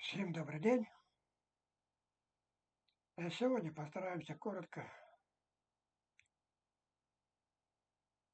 Всем добрый день. Э, Сегодня постараємося коротко.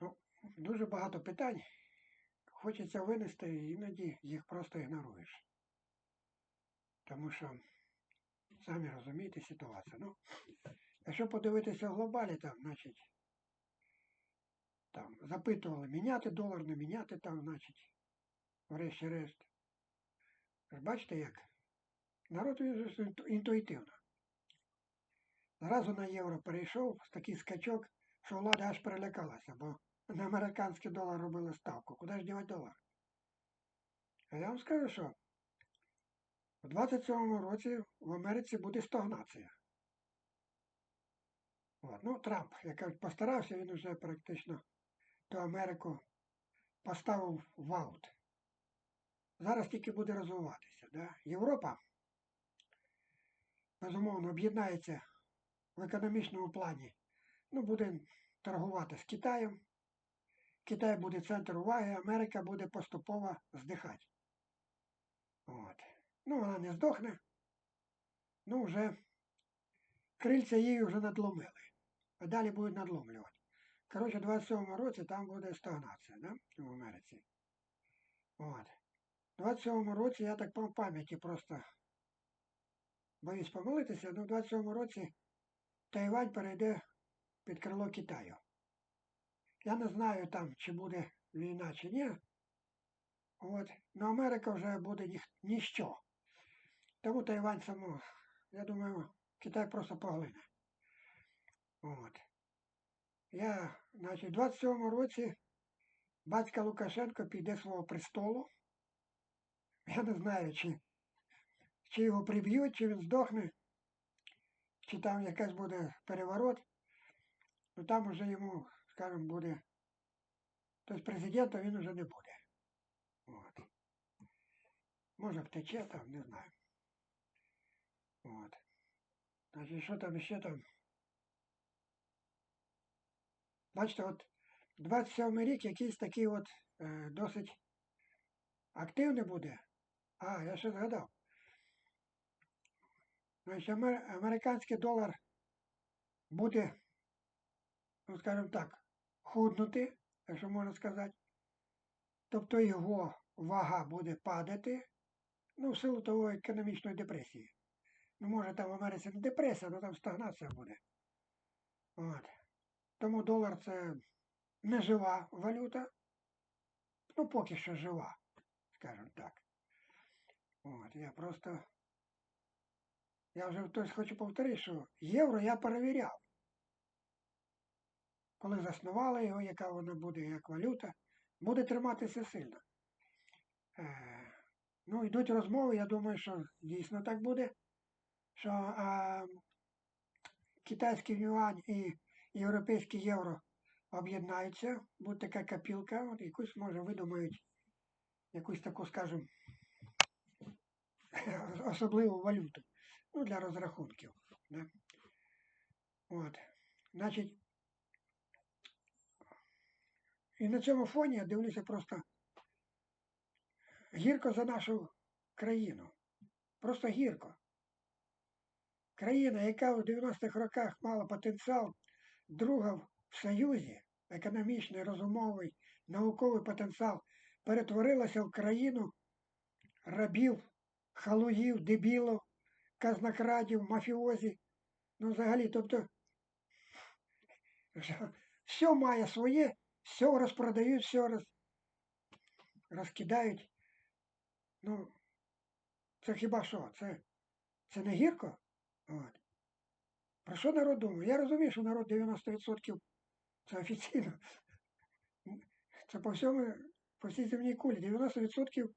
Ну, дуже багато питань. Хочеться винести, іноді їх просто ігноруєш. Тому що, самі розумієте ситуацію. Ну, якщо подивитися в глобалі, там, значить, там, запитували, міняти долар, не міняти там, значить, врешті-решт. Бачите як? Народ інтуїтивно. Зразу на євро перейшов такий скачок, що влада аж перелякалася, бо на американський долар робили ставку. Куди ж дівати долар? А я вам скажу, що у 27-му році в Америці буде стагнація. От. Ну, Трамп, як кажуть, постарався, він вже практично ту Америку поставив в аут. Зараз тільки буде розвиватися. Да? Європа, безумовно, об'єднається в економічному плані. Ну, буде торгувати з Китаєм. Китай буде центр уваги, Америка буде поступово здихати. От. Ну, вона не здохне. Ну, вже крильця її вже надломили. А далі будуть надломлювати. Коротше, в 27-му році там буде стагнація, да? в Америці. От. У 27-му році, я так по пам'яті просто боюсь помилитися, але в 27-му році Тайвань перейде під крило Китаю. Я не знаю там, чи буде війна, чи ні. От. Но Америка вже буде ні, ніщо. Тому Тайвань само, я думаю, Китай просто поглине. От. Я, значить, в 27-му році батька Лукашенко піде свого престолу. Я не знаю, чи, чи його приб'ють, чи він здохне, чи там якась буде переворот. Ну там уже йому, скажімо, буде. Тобто президента він уже не буде. От. Може втече там, не знаю. От. Значить, що там ще там? Бачите, от 27 рік якийсь такий от е, досить активний буде. А, я ще згадав. Значить, американський долар буде, ну скажімо так, худнути, якщо можна сказати. Тобто його вага буде падати, ну, в силу того економічної депресії. Ну, може там в Америці не депресія, але там стагнація буде. От. Тому долар це не жива валюта. Ну, поки що жива, скажімо так. От, я просто. Я вже тобто, хочу повторити, що євро я перевіряв. Коли заснували його, яка вона буде як валюта, буде триматися сильно. Е, ну, йдуть розмови, я думаю, що дійсно так буде. Що а, китайський юань і європейський євро об'єднаються, буде така копілка, от якусь, може, видумають якусь таку, скажімо, особливу валюту. Ну, для розрахунків. Да? От. Значить, і на цьому фоні я дивлюся просто гірко за нашу країну. Просто гірко. Країна, яка в 90-х роках мала потенціал, друга в Союзі, економічний, розумовий, науковий потенціал, перетворилася в країну рабів, халуїв, дебілів, казнокрадів, мафіозі. Ну, взагалі, тобто, все має своє, все розпродають, все роз, розкидають. Ну, це хіба що? Це, це не гірко? От. Про що народ думає? Я розумію, що народ 90% це офіційно. Це по всьому, по всій земній кулі. 90%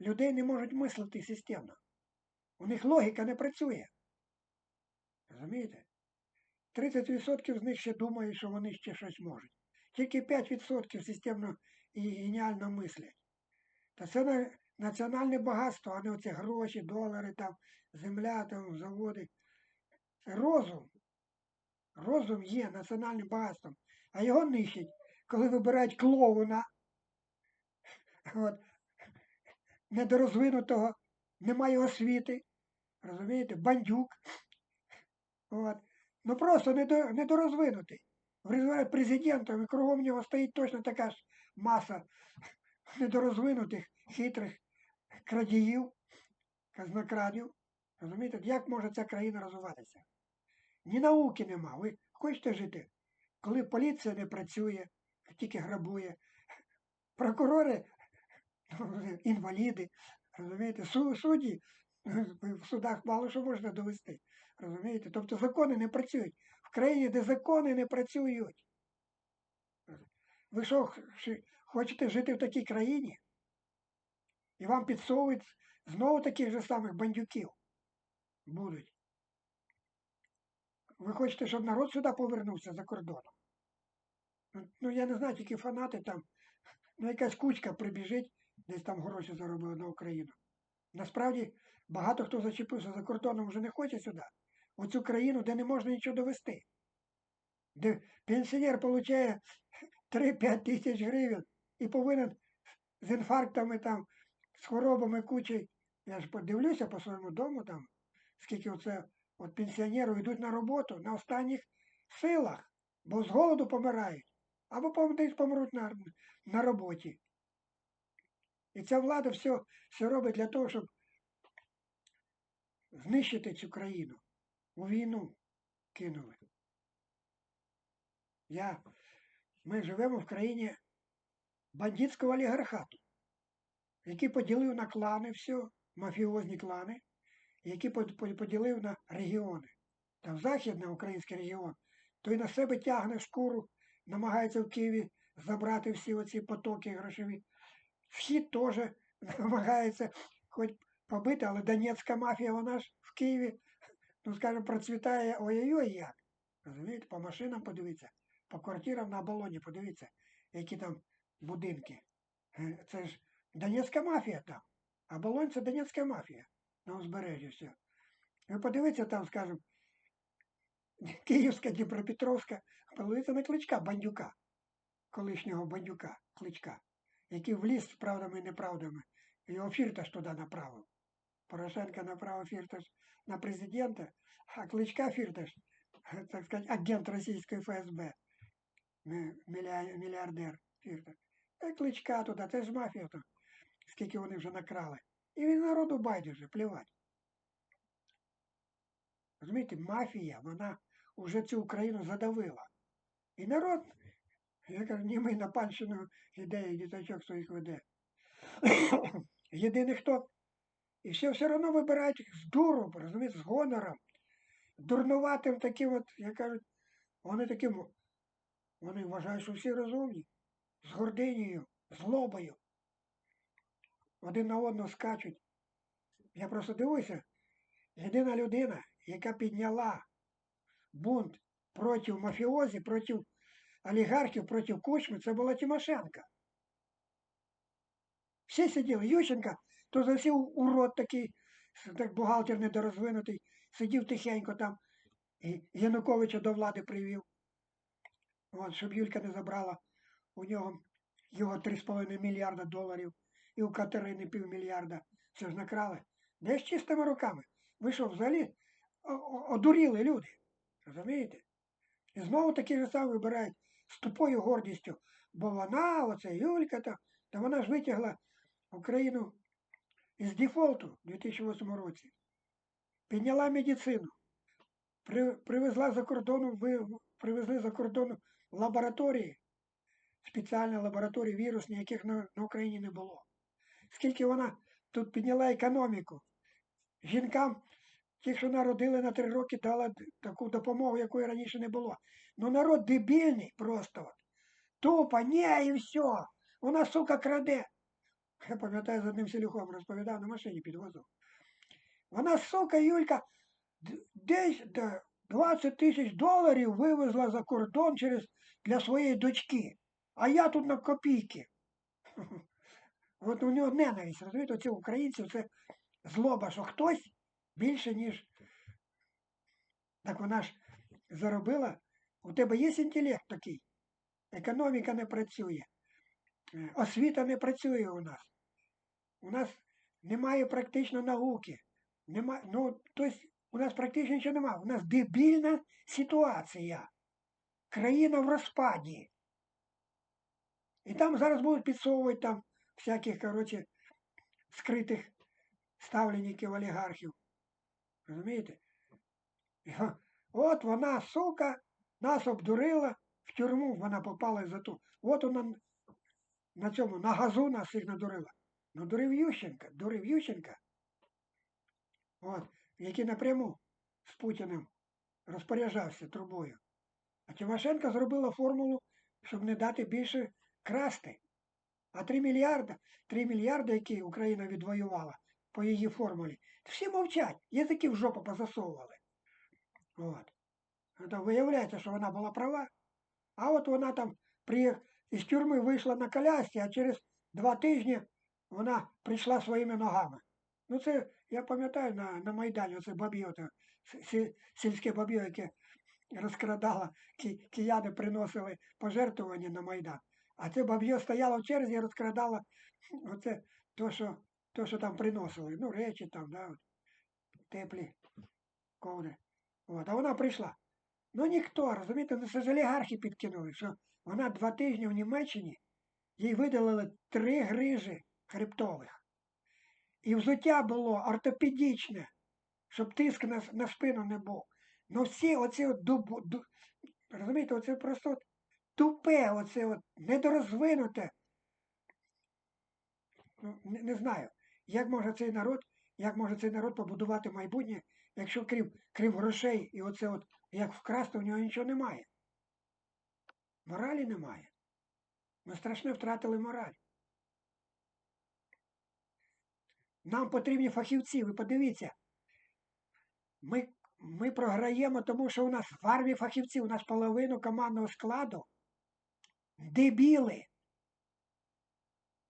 людей не можуть мислити системно. У них логіка не працює. Розумієте? 30% з них ще думають, що вони ще щось можуть. Тільки 5% системно і геніально мислять. Та це національне багатство, а не оці гроші, долари, там, земля, там, заводи. Це розум. Розум є національним багатством, а його нищать, коли вибирають клоуна, от, недорозвинутого немає освіти, розумієте, бандюк. От. Ну просто недо- недорозвинутий. Визиває президентом і кругом нього стоїть точно така ж маса недорозвинутих, хитрих крадіїв, казнокрадів. Розумієте, як може ця країна розвиватися? Ні науки нема. Ви хочете жити, коли поліція не працює, тільки грабує, прокурори ну, інваліди, розумієте, судді в судах мало що можна довести. Розумієте? Тобто закони не працюють. В країні, де закони не працюють. Ви що, хочете жити в такій країні? І вам підсовують знову таких же самих бандюків будуть. Ви хочете, щоб народ сюди повернувся за кордоном? Ну, я не знаю, тільки фанати там, ну якась кучка прибіжить, десь там гроші заробила на Україну. Насправді багато хто зачепився за кордоном вже не хоче сюди. У цю країну, де не можна нічого довести. Де пенсіонер отримує 3-5 тисяч гривень і повинен з інфарктами там, з хворобами кучі. Я ж подивлюся по своєму дому там, скільки оце от пенсіонерів йдуть на роботу на останніх силах, бо з голоду помирають, або десь помруть на, на роботі. І ця влада все, все робить для того, щоб знищити цю країну. У війну кинули. Я, ми живемо в країні бандитського олігархату, який поділив на клани все, мафіозні клани, под- поділив на регіони. Там західний український регіон, той на себе тягне шкуру, намагається в Києві забрати всі оці потоки грошові. Схід теж намагається хоч побити, але Донецька мафія, вона ж в Києві, ну скажімо, процвітає ой-ой-ой як. Розумієте, по машинам подивіться, по квартирам на оболоні подивіться, які там будинки. Е, Це ж Донецька мафія там. А це Донецька мафія на узбережжі все. Ви подивіться там, скажімо, Київська, Дніпропетровська, подивіться на кличка бандюка, колишнього бандюка, кличка, який вліз з правдами і неправдами. Його фірташ туди направив. Порошенко направив фірташ на президента, а кличка фірташ, так сказати, агент російської ФСБ, мільярдер фірташ. А кличка туди, це ж мафія там, скільки вони вже накрали. І він народу байдуже, плівать. Розумієте, мафія, вона вже цю Україну задавила. І народ, я кажу, німий на панщину іде, і діточок своїх веде. Єдиний хто. І все все одно вибирають з дуру, розумієте, з гонором, дурнуватим таким от, як кажуть, вони таким, вони вважають, що всі розумні, з гординею, злобою. Один на одного скачуть. Я просто дивуюся, єдина людина, яка підняла бунт проти мафіозі, проти олігархів, проти кучми, це була Тимошенко. Всі сиділи. Ющенка, то засів урод такий, так бухгалтер недорозвинутий, сидів тихенько там, і Януковича до влади привів. От, щоб Юлька не забрала у нього його 3,5 мільярда доларів і у Катерини півмільярда. Це ж накрали. Де ж чистими руками? Ви що, взагалі одуріли люди? Розумієте? І знову такі ж самі вибирають з тупою гордістю, бо вона, оце Юлька, та, та вона ж витягла Україну із дефолту у 2008 році. Підняла медицину, при, привезла за кордону, привезли за кордону лабораторії, спеціальні лабораторії вірусні, яких на, на Україні не було. Скільки вона тут підняла економіку. Жінкам, ті, що народили на три роки, дала таку допомогу, якої раніше не було. Ну народ дебільний просто. От. Тупо, ні, і все. Вона, сука, краде. Я пам'ятаю, з одним селюхом розповідав, на машині підвозив. Вона, сука, Юлька, десь 20 тисяч доларів вивезла за кордон через для своєї дочки. А я тут на копійки. От у нього ненависть, розумієте, оці українців це злоба, що хтось більше, ніж. Так вона ж заробила. У тебе є інтелект такий. Економіка не працює. е, Освіта не працює у нас. У нас немає практично науки. Нема, ну, тобто у нас практично нічого немає. У нас дебільна ситуація. Країна в розпаді. І там зараз будуть підсовувати там всяких, коротше, скритих ставленників олігархів. Розумієте? От вона, сука, нас обдурила, в тюрму вона попала за ту. От вона на цьому, на газу нас всіх надурила. Надурив Ющенка, дурив Ющенка. От, який напряму з Путіним розпоряджався трубою. А Тимошенко зробила формулу, щоб не дати більше красти. А 3 мільярди, 3 мільярди, які Україна відвоювала по її формулі, всі мовчать, язики в жопу позасовували. От. То виявляється, що вона була права. А от вона там приїх... із тюрми вийшла на колясці, а через два тижні вона прийшла своїми ногами. Ну це, я пам'ятаю на, на Майдані, оце баб'є, сі- сільське баб'є, яке розкрадало, ки, кияни приносили пожертвування на Майдан. А це баб'є стояло в черзі і розкрадало оце то, що, то, що там приносили. Ну, речі там, да, от, теплі ковдри. От, а вона прийшла. Ну ніхто, розумієте, ну це ж олігархи підкинули, що вона два тижні в Німеччині, їй видалили три грижі хребтових. І взуття було ортопедичне, щоб тиск на, на спину не був. Ну всі оці от дуб, ду, розумієте, оце просто от тупе, оце от недорозвинуте. Ну, не, не знаю, як може цей народ, як може цей народ побудувати майбутнє, якщо крім, крім грошей і оце от як вкрасти, у нього нічого немає. Моралі немає. Ми страшно втратили мораль. Нам потрібні фахівці, ви подивіться. Ми, ми програємо, тому що у нас в армії фахівці, у нас половину командного складу дебіли.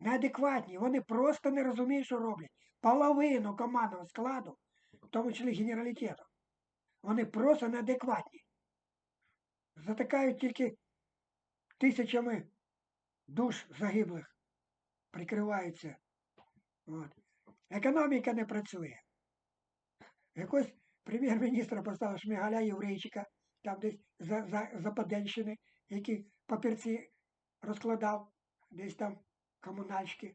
Неадекватні. Вони просто не розуміють, що роблять. Половину командного складу, в тому числі генералітету. Вони просто неадекватні. Затикають тільки тисячами душ загиблих, прикриваються. От. Економіка не працює. Якось прем'єр-міністра поставив Шмигаля єврейчика, там десь за, за, за Поденщини, який папірці розкладав, десь там комунальські.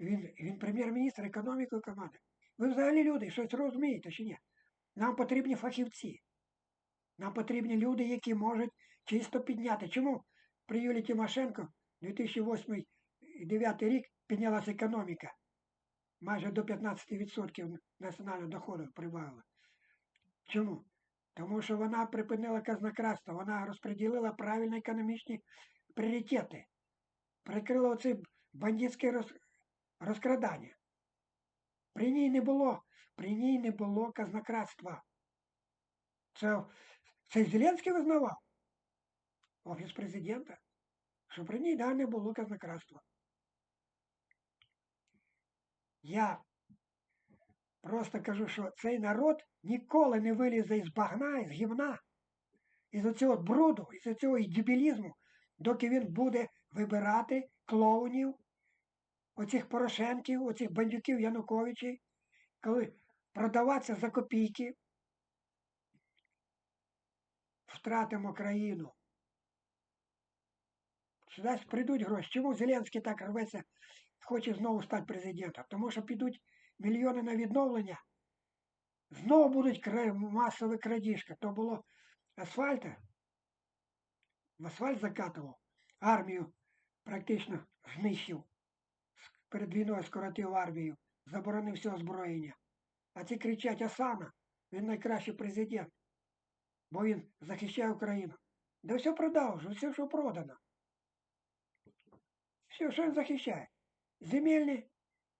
Він, він прем'єр-міністр економікою команди. Ви взагалі люди, щось розумієте чи ні? Нам потрібні фахівці. Нам потрібні люди, які можуть чисто підняти. Чому при Юлії Тимошенко 2008-2009 рік піднялася економіка? Майже до 15% національного доходу прибавила. Чому? Тому що вона припинила казнократство, вона розподілила правильні економічні пріоритети, прикрила оце бандитське роз... розкрадання. При ній не було, при ній не було казнократства. Це, це Зеленський визнавав, офіс президента, що при ній да, не було казнократства. Я просто кажу, що цей народ ніколи не вилізе із багна, із гівна, із оцього бруду, із цього дебілізму, доки він буде вибирати клоунів, оцих Порошенків, оцих бандюків Януковичів, коли продаватися за копійки, втратимо країну. Сюди прийдуть гроші. Чому Зеленський так рветься, хоче знову стати президентом? Тому що підуть мільйони на відновлення, знову будуть масові крадіжки. То було асфальта, в асфальт закатував, армію практично знищив. Перед війною скоротив армію, заборонив все озброєння. А ці кричать Асана, він найкращий президент, бо він захищає Україну. Да все продав, вже все, що продано. Все, що він захищає. Земельні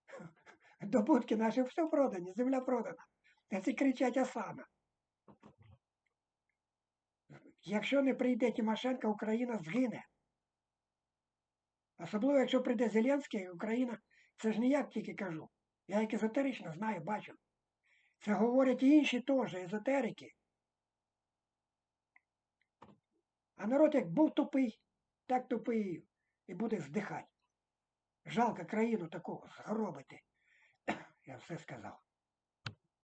добутки наші, все продані, земля продана. А ці кричать Асана. Якщо не прийде Тимошенко, Україна згине. Особливо, якщо прийде Зеленський, Україна, це ж не я тільки кажу. Я як езотерично знаю, бачу. Це говорять і інші теж, езотерики. А народ як був тупий, так тупий і буде здихати. Жалко країну таку згробити. я все сказав.